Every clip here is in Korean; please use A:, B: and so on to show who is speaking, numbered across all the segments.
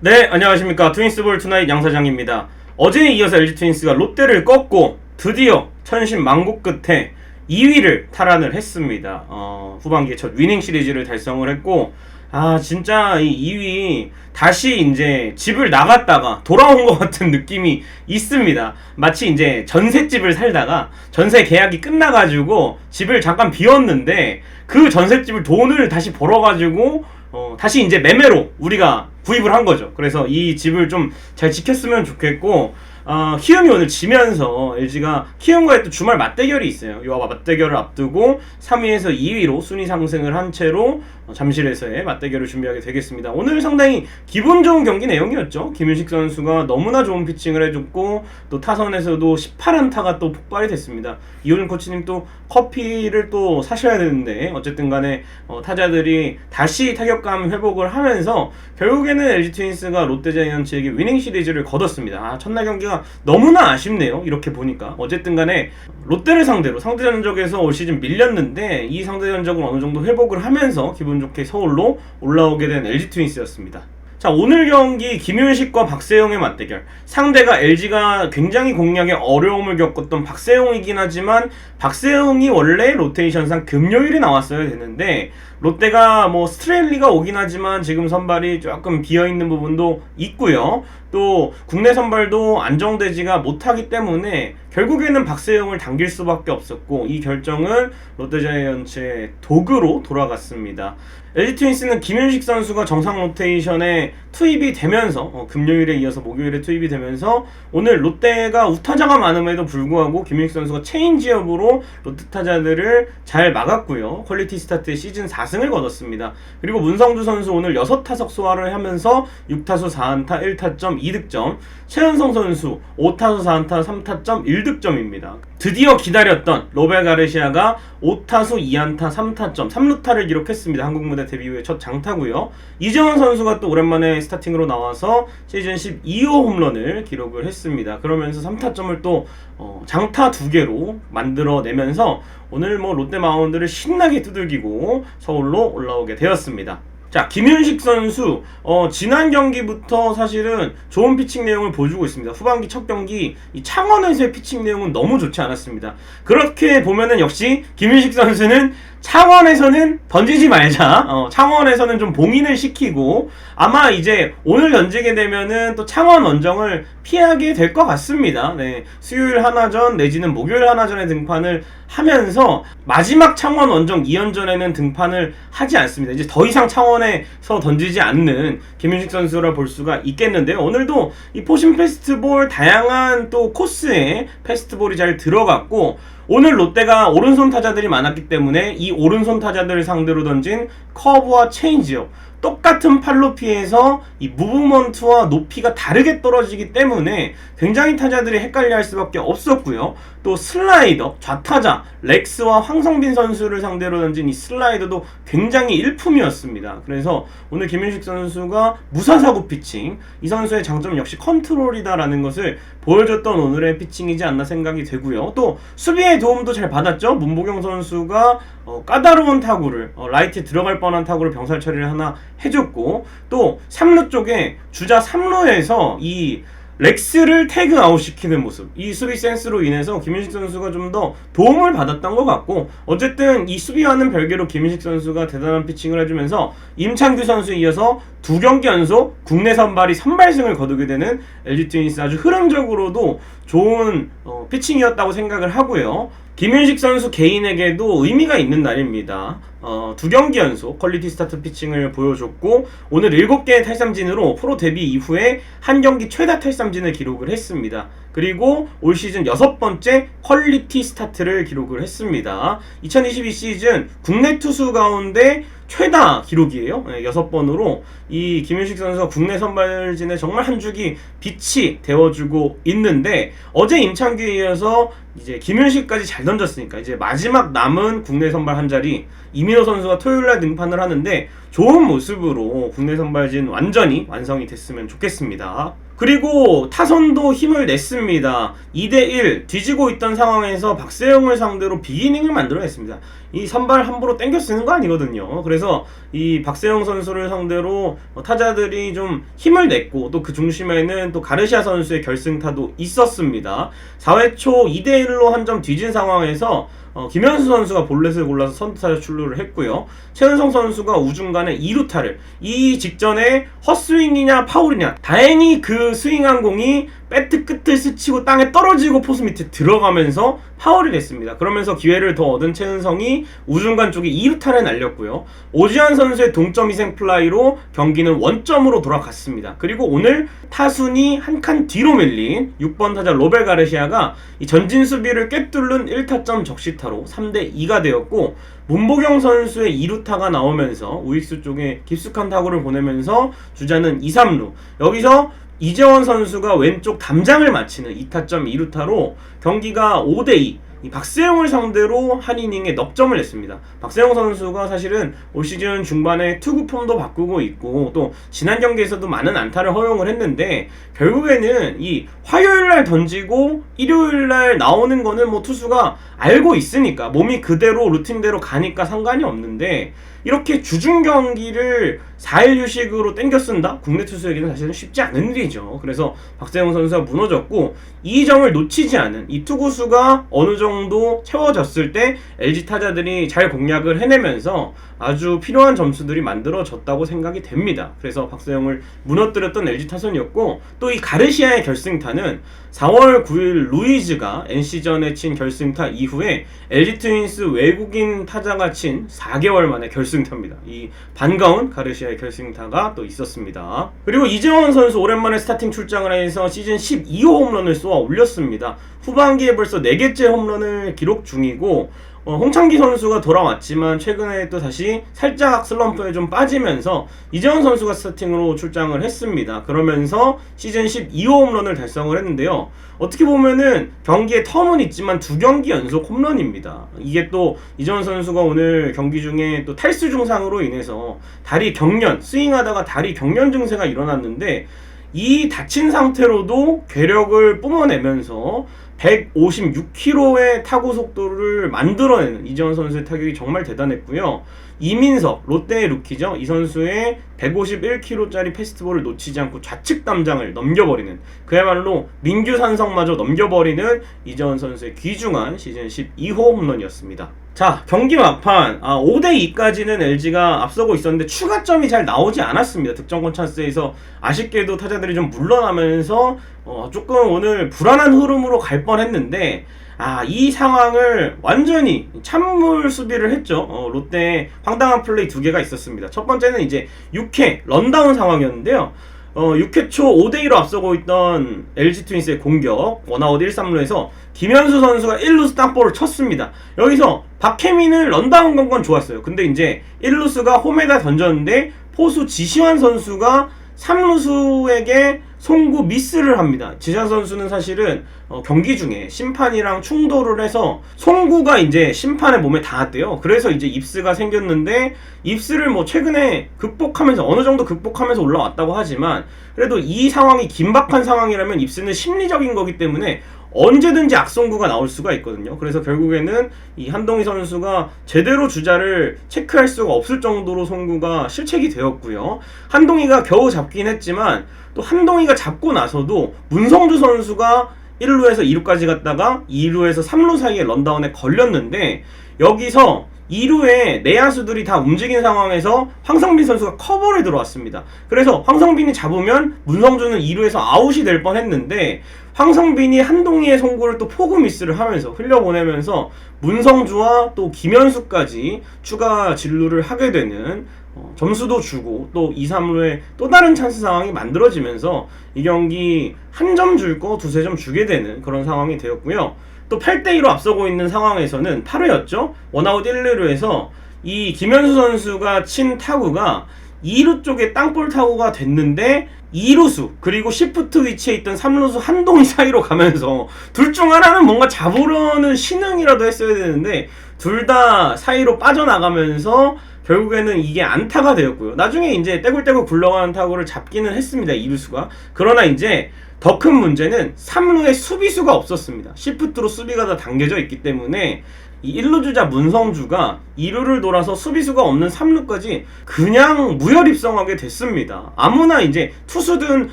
A: 네, 안녕하십니까. 트윈스볼 투나잇 양 사장입니다. 어제에 이어서 LG 트윈스가 롯데를 꺾고 드디어 천신 만고 끝에 2위를 탈환을 했습니다. 어, 후반기에 첫 위닝 시리즈를 달성을 했고, 아, 진짜 이 2위 다시 이제 집을 나갔다가 돌아온 것 같은 느낌이 있습니다. 마치 이제 전셋집을 살다가 전세 계약이 끝나가지고 집을 잠깐 비웠는데 그 전셋집을 돈을 다시 벌어가지고 어, 다시 이제 매매로 우리가 구입을 한 거죠. 그래서 이 집을 좀 잘 지켰으면 좋겠고, 어, 키움이 오늘 지면서 LG가 키움과의 또 주말 맞대결이 있어요. 이 맞대결을 앞두고 3위에서 2위로 순위 상승을 한 채로 어, 잠실에서의 맞대결을 준비하게 되겠습니다. 오늘 상당히 기분 좋은 경기 내용이었죠. 김윤식 선수가 너무나 좋은 피칭을 해줬고 또 타선에서도 18안타가 또 폭발이 됐습니다. 이호준 코치님 또 커피를 또 사셔야 되는데 어쨌든 간에 어, 타자들이 다시 타격감 회복을 하면서 결국에는 LG 트윈스가 롯데 자이언츠에게 위닝 시리즈를 거뒀습니다. 아, 첫날 경기가 너무나 아쉽네요. 이렇게 보니까 어쨌든 간에 롯데를 상대로 상대 전적에서 올 시즌 밀렸는데 이 상대 전적을 어느 정도 회복을 하면서 기분 좋게 서울로 올라오게 된 LG 트윈스였습니다. 자 오늘 경기 김윤식과 박세용의 맞대결 상대가 LG가 굉장히 공략에 어려움을 겪었던 박세용이긴 하지만 박세용이 원래 로테이션상 금요일에 나왔어야 되는데 롯데가 뭐 스트레일리가 오긴 하지만 지금 선발이 조금 비어있는 부분도 있고요 또 국내 선발도 안정되지가 못하기 때문에 결국에는 박세용을 당길 수밖에 없었고 이 결정은 롯데자이언츠의 도구로 돌아갔습니다. LG 트윈스는 김윤식 선수가 정상 로테이션에 투입이 되면서 어, 금요일에 이어서 목요일에 투입이 되면서 오늘 롯데가 우타자가 많음에도 불구하고 김윤식 선수가 체인지업으로 롯데 타자들을 잘 막았고요. 퀄리티 스타트의 시즌 4승을 거뒀습니다. 그리고 문성주 선수 오늘 6타석 소화를 하면서 6타수 4안타 1타점 2득점 최현성 선수 5타수 4안타 3타점 1득점입니다. 드디어 기다렸던 로베 가르시아가 5타수 2안타 3타점 3루타를 기록했습니다. 한국 무대 데뷔 후에 첫 장타고요. 이정원 선수가 또 오랜만에 스타팅으로 나와서 시즌 12호 홈런을 기록을 했습니다. 그러면서 3타점을 또 어, 장타 두 개로 만들어내면서 오늘 뭐 롯데 마운드를 신나게 두들기고 서울로 올라오게 되었습니다. 자, 김윤식 선수, 어, 지난 경기부터 사실은 좋은 피칭 내용을 보여주고 있습니다. 후반기 첫 경기, 이 창원에서의 피칭 내용은 너무 좋지 않았습니다. 그렇게 보면은 역시 김윤식 선수는 창원에서는 던지지 말자. 어, 창원에서는 좀 봉인을 시키고 아마 이제 오늘 던지게 되면은 또 창원 원정을 피하게 될 것 같습니다. 네, 수요일 하나전 내지는 목요일 하나전에 등판을 하면서 마지막 창원 원정 2연전에는 등판을 하지 않습니다. 이제 더 이상 창원에서 던지지 않는 김윤식 선수라 볼 수가 있겠는데요. 오늘도 이 포신 페스트볼 다양한 또 코스에 페스트볼이 잘 들어갔고 오늘 롯데가 오른손 타자들이 많았기 때문에 이 오른손 타자들을 상대로 던진 커브와 체인지업 똑같은 팔로 피해서 이 무브먼트와 높이가 다르게 떨어지기 때문에 굉장히 타자들이 헷갈려 할 수밖에 없었고요. 또 슬라이더, 좌타자, 렉스와 황성빈 선수를 상대로 던진 이 슬라이더도 굉장히 일품이었습니다. 그래서 오늘 김윤식 선수가 무사사구 피칭, 이 선수의 장점 역시 컨트롤이다라는 것을 보여줬던 오늘의 피칭이지 않나 생각이 되고요. 또 수비의 도움도 잘 받았죠. 문보경 선수가 어, 까다로운 타구를 어, 라이트에 들어갈 뻔한 타구를 병살 처리를 하나 해줬고 또 3루 쪽에 주자 3루에서 이 렉스를 태그 아웃 시키는 모습 이 수비 센스로 인해서 김윤식 선수가 좀 더 도움을 받았던 것 같고 어쨌든 이 수비와는 별개로 김윤식 선수가 대단한 피칭을 해주면서 임창규 선수에 이어서 두 경기 연속 국내 선발이 선발승을 거두게 되는 LG 트윈스 아주 흐름적으로도 좋은 어, 피칭이었다고 생각을 하고요. 김윤식 선수 개인에게도 의미가 있는 날입니다. 어, 두 경기 연속 퀄리티 스타트 피칭을 보여줬고 오늘 7개의 탈삼진으로 프로 데뷔 이후에 한 경기 최다 탈삼진을 기록을 했습니다. 그리고 올 시즌 여섯 번째 퀄리티 스타트를 기록을 했습니다. 2022 시즌 국내 투수 가운데 최다 기록이에요. 네, 여섯 번으로 이 김윤식 선수가 국내 선발진에 정말 한 주기 빛이 되어주고 있는데 어제 임창규에 이어서 이제 김윤식까지 잘 던졌으니까 이제 마지막 남은 국내 선발 한 자리 이민호 선수가 토요일날 등판을 하는데 좋은 모습으로 국내 선발진 완전히 완성이 됐으면 좋겠습니다. 그리고 타선도 힘을 냈습니다. 2대1 뒤지고 있던 상황에서 박세영을 상대로 비기닝을 만들어냈습니다. 이 선발 함부로 땡겨 쓰는 거 아니거든요. 그래서 이 박세영 선수를 상대로 어, 타자들이 좀 힘을 냈고 또 그 중심에는 또 가르시아 선수의 결승타도 있었습니다. 4회 초 2대1로 한 점 뒤진 상황에서 어, 김현수 선수가 볼넷을 골라서 선두타자 출루를 했고요. 최은성 선수가 우중간에 2루타를 이 직전에 헛스윙이냐 파울이냐 다행히 그 스윙한 공이 배트 끝을 스치고 땅에 떨어지고 포수 밑에 들어가면서 파울이 됐습니다. 그러면서 기회를 더 얻은 최은성이 우중간 쪽에 2루타를 날렸고요. 오지환 선수의 동점 희생 플라이로 경기는 원점으로 돌아갔습니다. 그리고 오늘 타순이 한 칸 뒤로 밀린 6번 타자 로벨 가르시아가 이 전진 수비를 꿰뚫는 1타점 적시타로 3대 2가 되었고 문보경 선수의 2루타가 나오면서 우익수 쪽에 깊숙한 타구를 보내면서 주자는 2, 3루 여기서 이재원 선수가 왼쪽 담장을 맞히는 2타점 2루타로 경기가 5대2 이 박세영을 상대로 한 이닝에 넉 점을 냈습니다. 박세영 선수가 사실은 올 시즌 중반에 투구 폼도 바꾸고 있고 또 지난 경기에서도 많은 안타를 허용을 했는데 결국에는 이 화요일 날 던지고 일요일 날 나오는 거는 뭐 투수가 알고 있으니까 몸이 그대로 루틴대로 가니까 상관이 없는데 이렇게 주중 경기를 4일 휴식으로 땡겨 쓴다? 국내 투수에게는 사실은 쉽지 않은 일이죠. 그래서 박세영 선수가 무너졌고 이 점을 놓치지 않은 이 투구수가 어느 정도 채워졌을 때 LG 타자들이 잘 공략을 해내면서 아주 필요한 점수들이 만들어졌다고 생각이 됩니다. 그래서 박세영을 무너뜨렸던 LG 타선이었고 또 이 가르시아의 결승타는 4월 9일 루이즈가 NC전에 친 결승타 이후에 LG 트윈스 외국인 타자가 친 4개월 만에 결승타입니다. 이 반가운 가르시아 의 결승타가 또 있었습니다. 그리고 이재원 선수 오랜만에 스타팅 출장을 해서 시즌 12호 홈런을 쏘아 올렸습니다. 후반기에 벌써 4개째 홈런을 기록 중이고 어, 홍창기 선수가 돌아왔지만 최근에 또 다시 살짝 슬럼프에 좀 빠지면서 이재원 선수가 스타팅으로 출장을 했습니다. 그러면서 시즌 12호 홈런을 달성을 했는데요. 어떻게 보면은 경기에 텀은 있지만 두 경기 연속 홈런입니다. 이게 또 이재원 선수가 오늘 경기 중에 또 탈수 증상으로 인해서 다리 경련, 스윙하다가 다리 경련 증세가 일어났는데 이 다친 상태로도 괴력을 뿜어내면서 156km의 타구 속도를 만들어내는 이재원 선수의 타격이 정말 대단했고요. 이민석, 롯데의 루키죠. 이 선수의 151km짜리 패스트볼을 놓치지 않고 좌측 담장을 넘겨버리는 그야말로 민규 산성마저 넘겨버리는 이재원 선수의 귀중한 시즌 12호 홈런이었습니다. 자 경기 막판 아, 5대2까지는 LG가 앞서고 있었는데 추가점이 잘 나오지 않았습니다. 득점권 찬스에서 아쉽게도 타자들이 좀 물러나면서 어, 조금 오늘 불안한 흐름으로 갈 뻔했는데 아, 이 상황을 완전히 찬물 수비를 했죠. 어, 롯데 황당한 플레이 두 개가 있었습니다. 첫 번째는 이제 6회 런다운 상황이었는데요. 어, 6회 초 5대2로 앞서고 있던 LG 트윈스의 공격 원아웃 1, 3루에서 김현수 선수가 1루스 땅볼을 쳤습니다. 여기서 박혜민을 런다운 건 건 좋았어요. 근데 이제 1루스가 홈에다 던졌는데 포수 지시환 선수가 3루수에게 송구 미스를 합니다. 지시환 선수는 사실은 어, 경기 중에 심판이랑 충돌을 해서 송구가 이제 심판의 몸에 닿았대요. 그래서 이제 입스가 생겼는데 입스를 뭐 최근에 극복하면서 어느 정도 극복하면서 올라왔다고 하지만 그래도 이 상황이 긴박한 상황이라면 입스는 심리적인 거기 때문에 언제든지 악송구가 나올 수가 있거든요. 그래서 결국에는 이 한동희 선수가 제대로 주자를 체크할 수가 없을 정도로 송구가 실책이 되었고요. 한동희가 겨우 잡긴 했지만 또 한동희가 잡고 나서도 문성주 선수가 1루에서 2루까지 갔다가 2루에서 3루 사이에 런다운에 걸렸는데 여기서 2루에 내야수들이 다 움직인 상황에서 황성빈 선수가 커버를 들어왔습니다. 그래서 황성빈이 잡으면 문성주는 2루에서 아웃이 될 뻔했는데 황성빈이 한동희의 송구를 또 포구 미스를 하면서 흘려보내면서 문성주와 또 김현수까지 추가 진루를 하게 되는 어, 점수도 주고 또 2, 3루에 또 다른 찬스 상황이 만들어지면서 이 경기 한 점 줄 거 두세 점 주게 되는 그런 상황이 되었고요. 또 8대2로 앞서고 있는 상황에서는 8회였죠. 원아웃 1, 2루에서 이 김현수 선수가 친 타구가 2루 쪽에 땅볼 타구가 됐는데 2루수 그리고 시프트 위치에 있던 3루수 한동희 사이로 가면서 둘 중 하나는 뭔가 잡으려는 신흥이라도 했어야 되는데 둘 다 사이로 빠져나가면서 결국에는 이게 안타가 되었고요. 나중에 이제 떼굴떼굴 굴러가는 타구를 잡기는 했습니다. 이루수가. 그러나 이제 더 큰 문제는 3루에 수비수가 없었습니다. 시프트로 수비가 다 당겨져 있기 때문에 이 1루 주자 문성주가 2루를 돌아서 수비수가 없는 3루까지 그냥 무혈 입성하게 됐습니다. 아무나 이제 투수든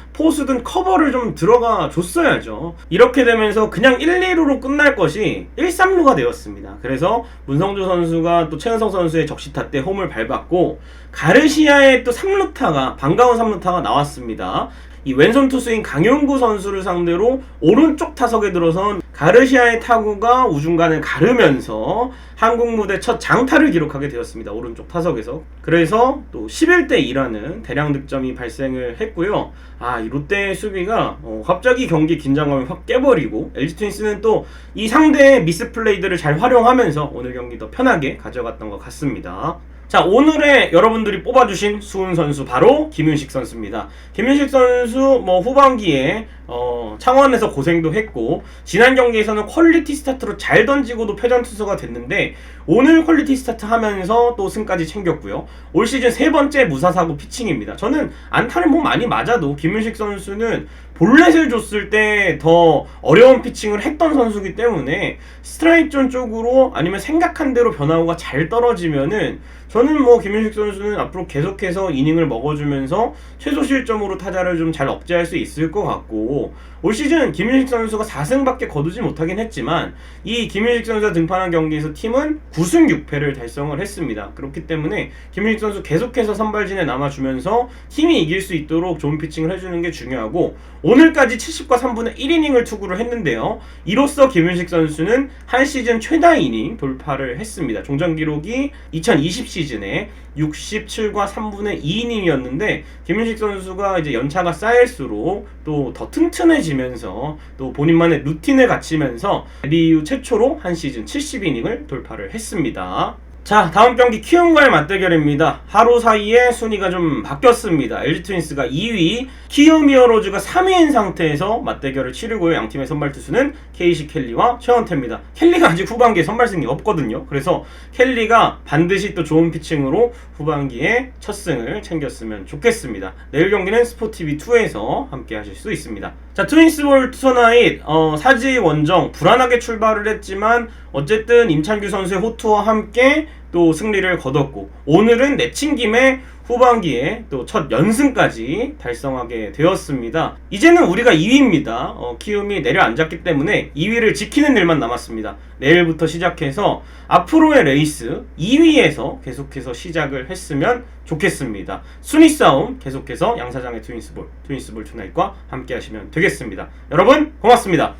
A: 포수든 커버를 좀 들어가 줬어야죠. 이렇게 되면서 그냥 1, 2루로 끝날 것이 1, 3루가 되었습니다. 그래서 문성주 선수가 또 최은성 선수의 적시타 때 홈을 밟았고 가르시아의 또 3루타가 반가운 3루타가 나왔습니다. 이 왼손 투수인 강용구 선수를 상대로 오른쪽 타석에 들어선 가르시아의 타구가 우중간을 가르면서 한국 무대 첫 장타를 기록하게 되었습니다. 오른쪽 타석에서. 그래서 또 11대 2라는 대량 득점이 발생을 했고요. 아, 이 롯데의 수비가 어, 갑자기 경기 긴장감을 확 깨버리고 LG 트윈스는 또 이 상대의 미스 플레이들을 잘 활용하면서 오늘 경기 더 편하게 가져갔던 것 같습니다. 자 오늘의 여러분들이 뽑아주신 수훈 선수 바로 김윤식 선수입니다. 김윤식 선수 뭐 후반기에 어, 창원에서 고생도 했고 지난 경기에서는 퀄리티 스타트로 잘 던지고도 패전 투수가 됐는데 오늘 퀄리티 스타트 하면서 또 승까지 챙겼고요. 올 시즌 세 번째 무사사고 피칭입니다. 저는 안타를 뭐 많이 맞아도 김윤식 선수는 볼넷을 줬을 때 더 어려운 피칭을 했던 선수기 때문에 스트라이크 존 쪽으로 아니면 생각한 대로 변화구가 잘 떨어지면은 저는 뭐 김윤식 선수는 앞으로 계속해서 이닝을 먹어주면서 최소 실점으로 타자를 좀 잘 억제할 수 있을 것 같고 올 시즌 김윤식 선수가 4승밖에 거두지 못하긴 했지만 이 김윤식 선수가 등판한 경기에서 팀은 9승 6패를 달성을 했습니다. 그렇기 때문에 김윤식 선수 계속해서 선발진에 남아주면서 팀이 이길 수 있도록 좋은 피칭을 해주는 게 중요하고 오늘까지 70과 3분의 1이닝을 투구를 했는데요. 이로써 김윤식 선수는 한 시즌 최다 이닝 돌파를 했습니다. 종전 기록이 2020 시즌에 67과 3분의 2이닝이었는데 김윤식 선수가 이제 연차가 쌓일수록 또 더 튼튼해지면서 또 본인만의 루틴을 갖추면서 리이후 최초로 한 시즌 70이닝을 돌파를 했습니다. 자 다음 경기 키움과의 맞대결입니다. 하루 사이에 순위가 좀 바뀌었습니다. LG 트윈스가 2위, 키움 히어로즈가 3위인 상태에서 맞대결을 치르고요. 양 팀의 선발 투수는 KC 켈리와 최원태입니다. 켈리가 아직 후반기에 선발 승이 없거든요. 그래서 켈리가 반드시 또 좋은 피칭으로 후반기에 첫 승을 챙겼으면 좋겠습니다. 내일 경기는 스포티비 2에서 함께 하실 수 있습니다. 자 트윈스볼 투서나잇 어, 사지 원정 불안하게 출발을 했지만 어쨌든 임찬규 선수의 호투와 함께 또 승리를 거뒀고 오늘은 내친 김에 후반기에 또 첫 연승까지 달성하게 되었습니다. 이제는 우리가 2위입니다. 어, 키움이 내려앉았기 때문에 2위를 지키는 일만 남았습니다. 내일부터 시작해서 앞으로의 레이스 2위에서 계속해서 시작을 했으면 좋겠습니다. 순위 싸움 계속해서 양사장의 트윈스볼, 트윈스볼 투나잇과 함께 하시면 되겠습니다. 여러분 고맙습니다.